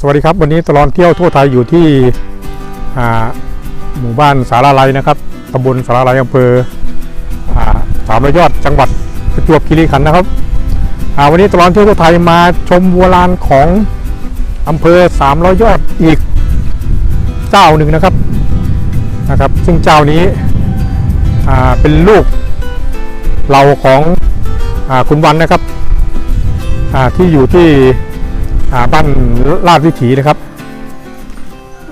สวัสดีครับ วันนี้ตลอดเที่ยวทั่วไทยอยู่ที่หมู่บ้านสาราไลนะครับตำบลสาราไลอำเภอสามร้อยอดจังหวัดประจวบคีรีขันธ์นะครับวันนี้ตลอดเที่ยวทั่วไทยมาชมวัวลานของอำเภอสามร้อยยอดอีกเจ้าหนึ่งนะครับนะครับ ซึ่งเจ้านี้เป็นลูกเราของอคุณวันนะครับที่อยู่ที่ บ้านลาดวิถีนะครับ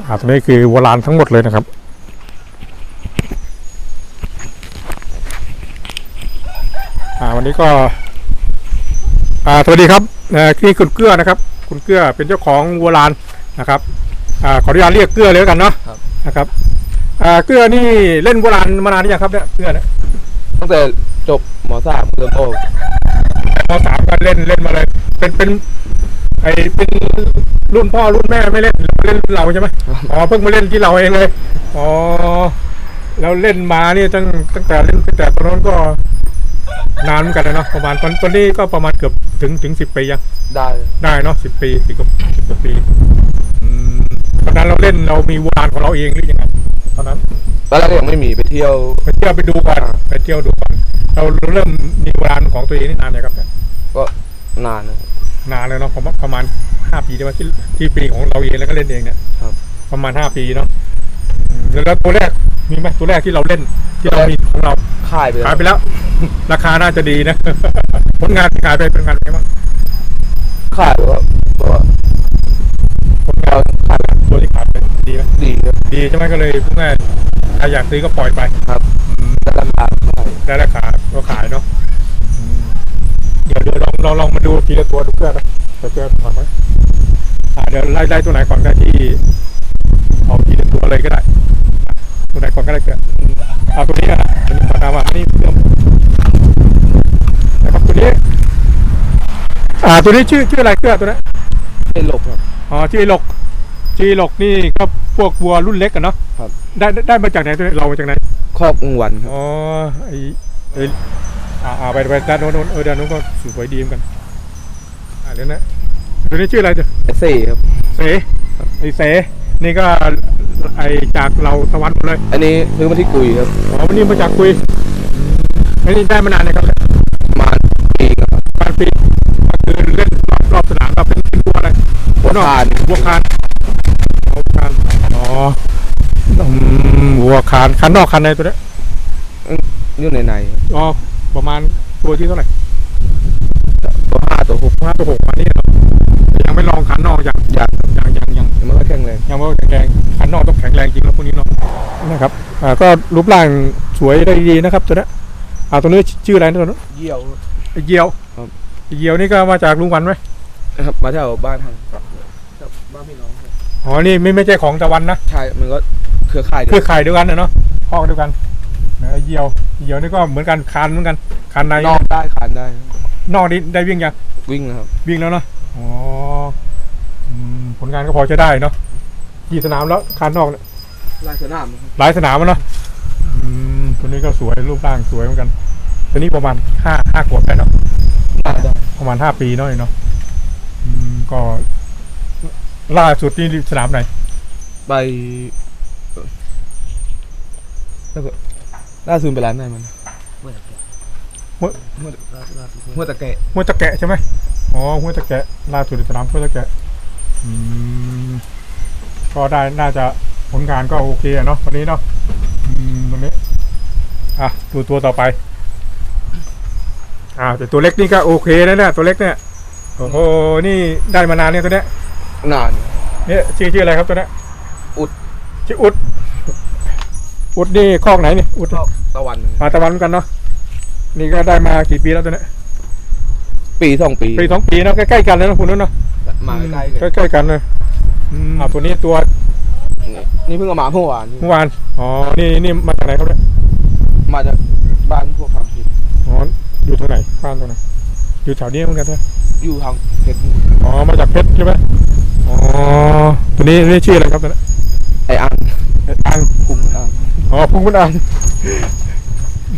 อ่าตรงนี้คือโบราณทั้งหมดเลยนะครับอ่าวันนี้ก็อ่าสวัสดีครับเอ่อนี่คุณเกื้อนะครับ คุณเกื้อเป็นเจ้าของวัวลานนะครับอ่าขออนุญาตเรียกเกื้อเลยแล้วกันเนาะครับนะครับอ่าเกื้อนี่เล่นวัวลานมานานหรือยังครับเนี่ยเกื้อเนี่ยตั้งแต่จบมสามเริ่มโตมสามก็เล่นเล่นมาเลย เป็นเป็น ไอเป็นรุ่นพ่อรุ่นแม่ไม่เล่นเล่นเราใช่ไหมอ๋อเพิ่งมาเล่นที่เราเองเลยอ๋อแล้วเล่นมานี่ตั้งตั้งแต่เล่นตั้งแต่ตอนนั้นก็นานเหมือนกันนะเนาะประมาณตอนตอนนี้ก็ประมาณเกือบถึงถึงสิบปียังได้ได้เนาะสิบปีสิบกว่าสิบกว่าปีอืมตอนนั้นเราเล่นเรามีวานของเราเองหรือยังไงตอนนั้นตอนแรกก็ยังไม่มีไปเที่ยวไปเที่ยวไปดูก่อนไปเที่ยวดูก่อนเราเริ่มมีวานของตัวเองนี่นานเลยครับเนี่ยก็นานนะครับ นานเลยเนาะประมาณประมาณห้าปีได้ไหมที่ที่ปีของเราเองแล้วก็เล่นเองเนี่ยครับ ประมาณห้าปีเนาะอืมแล้วตัวแรกมีไหมตัวแรกที่เราเล่นที่เรามีของเราค่ายไปแล้ขายวไปแล้ว ราคาน่าจะดีนะผลงานที่ขายไปเป็นงานเป็นไงบ้างค่ายแบบว่าแบบว่าผลงานขายตัวที่ขายไปดีไหมดีครับดีใช่ไหมก็เลยพูดง่ายใครอยากซื้อก็ปล่อยไปครับอืมแต่ราคาค่ายได้ราคาก็ขายเนาะอืม เดี๋ยวเดี๋ยวลองลองลองมาดูทีละตัวดูเพื่อนนะเดี๋ยวเพื่อนก่อนไหมอ่าเดี๋ยวไล่ไล่ตัวไหนก่อนก็ที่เอาทีละตัวเลยก็ได้ ตัวไหนก่อนก็ได้เกิดเอาตัวนี้กันนะตัวนี้ก่อนนะว่าอันนี้เริ่มนะครับตัวนี้ อ่าตัวนี้ชื่อชื่ออะไรเกื้อตัวนี้เป็นหลบครับอ๋อชื่อไอ้หลกชื่อไอ้หลกนี่ก็พวกวัวรุ่นเล็กกันเนาะครับได้ได้ได้มาจากไหนตัวนี้เรามาจากไหนครอบองวันครับอ๋อไอไอ อ่าอ่าไปไปด้านโน้นโน้นเออด้านโน้นก็สวยดีเหมือนกัน อ่าเดี๋ยวนะตัวนี้ชื่ออะไรจ้ะเอเซ่ครับเสไอเสนี่ก็ไอจากเราตะวันหมดเลย อันนี้ซื้อมาที่กุยครับอ๋อวันนี้มาจากคุยอันนี้ได้มานานเลยครับประมาณปีครับการปีก็คือเล่นรอบรอบสนามเราเป็นเป็นวัวอะไรวัวคานวัวคานวัวคานอ๋ออืมวัวคานคันนอกคันในตัวเนี้ยอยู่ในในครับอ๋อ ประมาณตัวที่เท่าไหร่ตัวห้าตัวหกห้าตัวหกมานี่เนาะแต่ยังไม่ลองคันนอกยังยางครับยังยังยังยังไม่ค่อยแข็งแรงยังไม่แข็งแรงคันนอกต้องแข็งแรงจริงแล้วพวกนี้เนาะนะครับอ่าก็รูปร่างสวยได้ดีนะครับตัวเนี้ยอ่าตัวนี้ชื่ออะไรนะตัวนี้เยี่ยวไอ้เยียวครับไอ้เยียวนี่ก็มาจากลุงวันไหมนะครับมาแถวบ้านทางครับบ้านพี่น้องครับอ๋อนี่ไม่ไม่ใช่ของตะวันนะใช่มันก็เครือข่ายเดียวคือไข่เดียวกันนะเนาะพ่อเดียวกัน นะไอ้เยียวไอ้เยียวนี่ก็เหมือนกันคันเหมือนกันคันในนอกได้คานได้ นอกนี่ได้วิ่งยังวิ่งนะครับ วิ่งแล้วเนาะอ๋ออืมผลงานก็พอจะได้เนาะกี่สนามแล้วคันนอกเนี่ยลายสนามนะครับหลายสนามแล้วเนาะอืมตัวนี้ก็สวยรูปร่างสวยเหมือนกัน ตัวนี้ประมาณห้าห้าขวบได้เนาะได้ได้ประมาณห้าปีเนาะเนาะอืมก็ล่าสุดนี่สนามไหนไปแล้วก็ ล่าสุดไปร้านไหนมันห้วยตะแกะห้วยตะแกะใช่ไหมอ๋อห้วยตะแกะล่าสุดสนามห้วยตะแกะอืมก็ได้น่าจะผลงานก็โอเคอะเนาะวันนี้เนาะอืมวันนี้อะดูตัวต่อไปอ่าแต่ตัวเล็กนี่ก็โอเคนะเนี่ยตัวเล็กเนี่ยโอ้โหนี่ได้มานานเนี่ยตัวเนี้ยนานเนี่ยชื่อชื่ออะไรครับตัวเนี้ยอุดชื่ออุดอุดนี่คอกไหนเนี่ยอุดชอบ ตะวันมาตะวันเหมือนกันเนาะนี่ก็ได้มากี่ปีแล้วตัวเนี้ยปีสองปีปีสองปีเนาะใกล้ๆกันเลยนะคุณนุ่นเนาะมาใกล้ๆกันใกล้ๆกันเลยอืมอ่าตัวนี้ตัวนี่เพิ่งเอามาเมื่อวานนี่เมื่อวานอ๋อนี่นี่มาจากไหนครับเนี่ยมาจากบ้านพวกทางผิดอ๋ออยู่ตรงไหนบ้านตรงไหนอยู่แถวนี้เหมือนกันใช่ไหมอยู่ทางเพชรอ๋อมาจากเพชรใช่ไหมอ๋อตัวนี้นี่ชื่ออะไรครับตัวนี้ไออันเพชรอังกลุ่มอันอ๋อพุงคุณอัง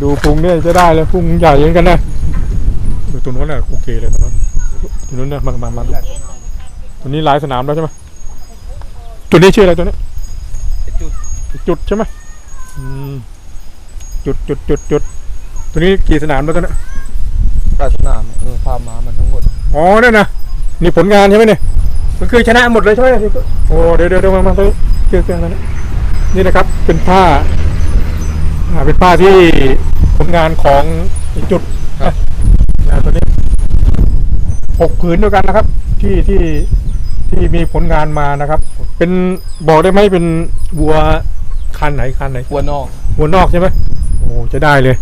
ดูพุงเนี่ยจะได้เลยพุงใหญ่เหมือนกันนะดูตัวนู้นน่ะโอเคเลยตัวนู้นตัวนู้นนะมามามาดูตัวนี้หลายสนามแล้วใช่ไหมใตัวนี้ชื่ออะไรตัวนี้ไอ้จุดจุดใช่ไหมอืมจุดจุดจุดจุดตัวนี้กี่สนามแล้วตัวนี้ปลาสนามเออภาพม้ามันทั้งหมดอ๋อเนี่ยนะนี่ผลงานใช่ไหมเนี่ยมันคือชนะหมดเลยใช่ไหมเนี่ยโอ้เดี๋ยวเดี๋ยวเดี๋ยวมามาตัวนี้เกี่ยวกับอะไรนะนี่นะครับ เป็นผ้า อ่าเป็นผ้าที่ผลงานของไอ้จุดครับนะตัวนี้หกผืนด้วยกันนะครับ ที่ที่ที่มีผลงานมานะครับ เป็นบอกได้ไหมเป็นวัวคันไหนคันไหนวัวนอกวัวนอกใช่ไหมโอ้จะได้เลย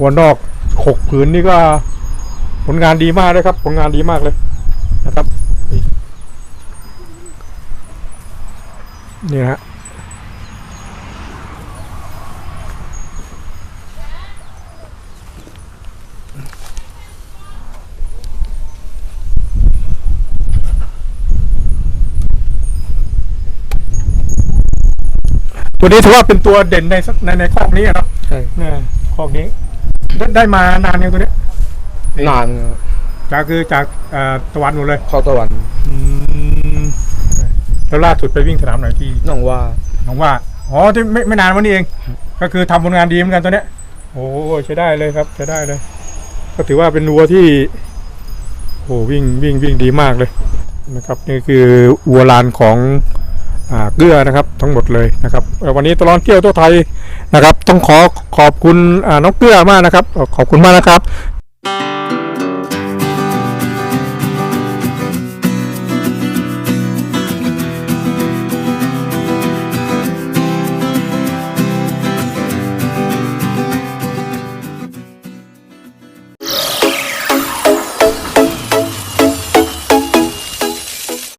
วัวนอกหกผืนนี่ก็ ผลงานดีมากเลยครับ ผลงานดีมากเลยนะครับนี่นี่นะฮะ ตัวนี้ถือว่าเป็นตัวเด่นในสักในในคอกนี้อะเนาะใช่เนี่ยคอกนี้ได้ได้มานานยังตัวเนี้ยนานนะครับจากคือจากเอ่อตะวันหมดเลย เข้าตะวันแล้วล่าสุดไปวิ่งสนามไหนที่น้องว่าหนองว่าอ๋อที่ไม่ไม่นานวันนี้เอง ก็คือทำผลงานดีเหมือนกันตัวเนี้ย โอ้ใช้ได้เลยครับใช้ได้เลย ก็ถือว่าเป็นวัวที่โอ้วิ่งวิ่งวิ่งดีมากเลยนะครับ นี่คือวัวลานของอ่า เกลือนะครับทั้งหมดเลยนะครับวันนี้ตลอดเที่ยวทั่วไทยนะครับ ต้องขอขอบคุณน้องเกลือมากนะครับ ขอบคุณมากนะครับ